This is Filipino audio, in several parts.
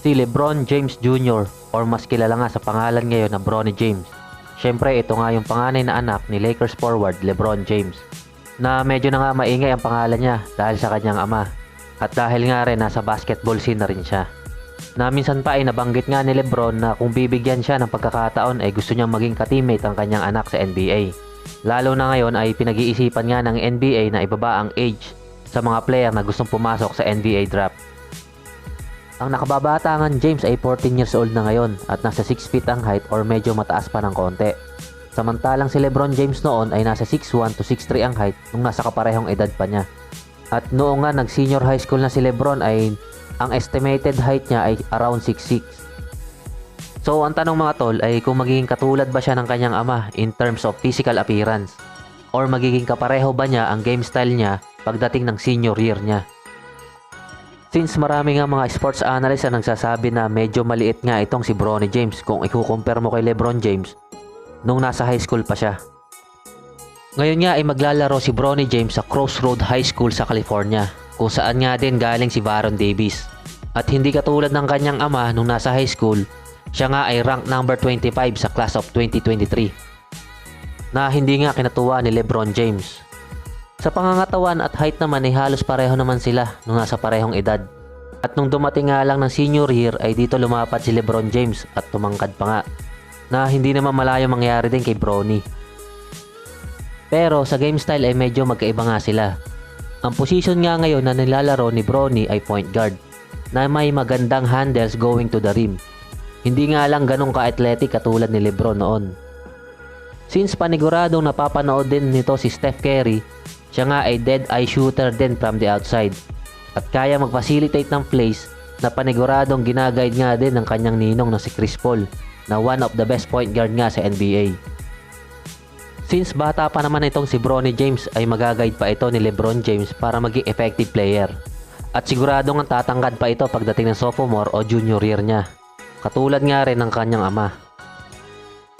si LeBron James Jr. or mas kilala nga sa pangalan ngayon na Bronny James. Syempre ito nga yung panganay na anak ni Lakers forward LeBron James na medyo na nga maingay ang pangalan niya dahil sa kanyang ama at dahil nga rin nasa basketball scene na rin siya. Na minsan pa ay nabanggit nga ni Lebron na kung bibigyan siya ng pagkakataon ay gusto niyang maging ka-teammate ang kanyang anak sa NBA. Lalo na ngayon ay pinag-iisipan nga ng NBA na ibaba ang age sa mga player na gustong pumasok sa NBA draft. Ang nakababatangan James ay 14 years old na ngayon at nasa 6 feet ang height or medyo mataas pa ng konti. Samantalang si Lebron James noon ay nasa 6'1 to 6'3 ang height nung nasa kaparehong edad pa niya. At noong nga nag senior high school na si Lebron ay ang estimated height niya ay around 6'6. So ang tanong mga tol ay kung magiging katulad ba siya ng kanyang ama in terms of physical appearance or magiging kapareho ba niya ang game style niya pagdating ng senior year niya. Since marami nga mga sports analyst ang nagsasabi na medyo maliit nga itong si Bronny James kung ikukumpare mo kay Lebron James nung nasa high school pa siya. Ngayon nga ay maglalaro si Bronny James sa Crossroad High School sa California kung saan nga din galing si Baron Davis. At hindi katulad ng kanyang ama nung nasa high school, siya nga ay rank number 25 sa class of 2023 na hindi nga kinatuwa ni Lebron James. Sa pangangatawan at height naman ay halos pareho naman sila nung nasa parehong edad. At nung dumating nga lang ng senior year ay dito lumapat si Lebron James at tumangkad pa nga na hindi naman malayo mangyari din kay Bronny. Pero sa game style ay medyo magkaiba nga sila. Ang position nga ngayon na nilalaro ni Bronny ay point guard na may magandang handles going to the rim. Hindi nga lang ganun ka-athletic katulad ni Lebron noon. Since paniguradong napapanood din nito si Steph Curry, siya nga ay dead eye shooter din from the outside at kaya mag-facilitate ng plays na paniguradong ginaguide nga din ng kanyang ninong na si Chris Paul na one of the best point guard nga sa NBA. Since bata pa naman itong si Bronny James ay magaguide pa ito ni Lebron James para maging effective player. At siguradong ang tatangkad pa ito pagdating ng sophomore o junior year niya. Katulad nga rin ng kanyang ama.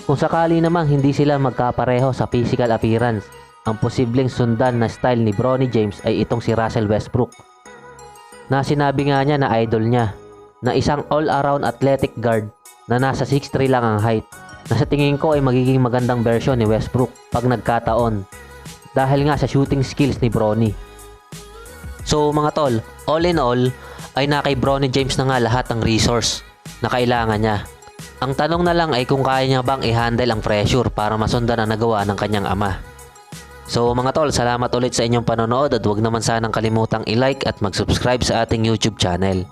Kung sakali namang hindi sila magkapareho sa physical appearance, ang posibleng sundan na style ni Bronny James ay itong si Russell Westbrook. Na sinabi nga niya na idol niya, na isang all-around athletic guard na nasa 6'3 lang ang height na sa tingin ko ay magiging magandang version ni Westbrook pag nagkataon dahil nga sa shooting skills ni Bronny. So mga tol, all in all ay na kay Bronny James na nga lahat ng resource na kailangan niya. Ang tanong na lang ay kung kaya niya bang i-handle ang pressure para masundan ang nagawa ng kanyang ama. So mga tol, salamat ulit sa inyong panonood at huwag naman sanang kalimutang i-like at mag-subscribe sa ating YouTube channel.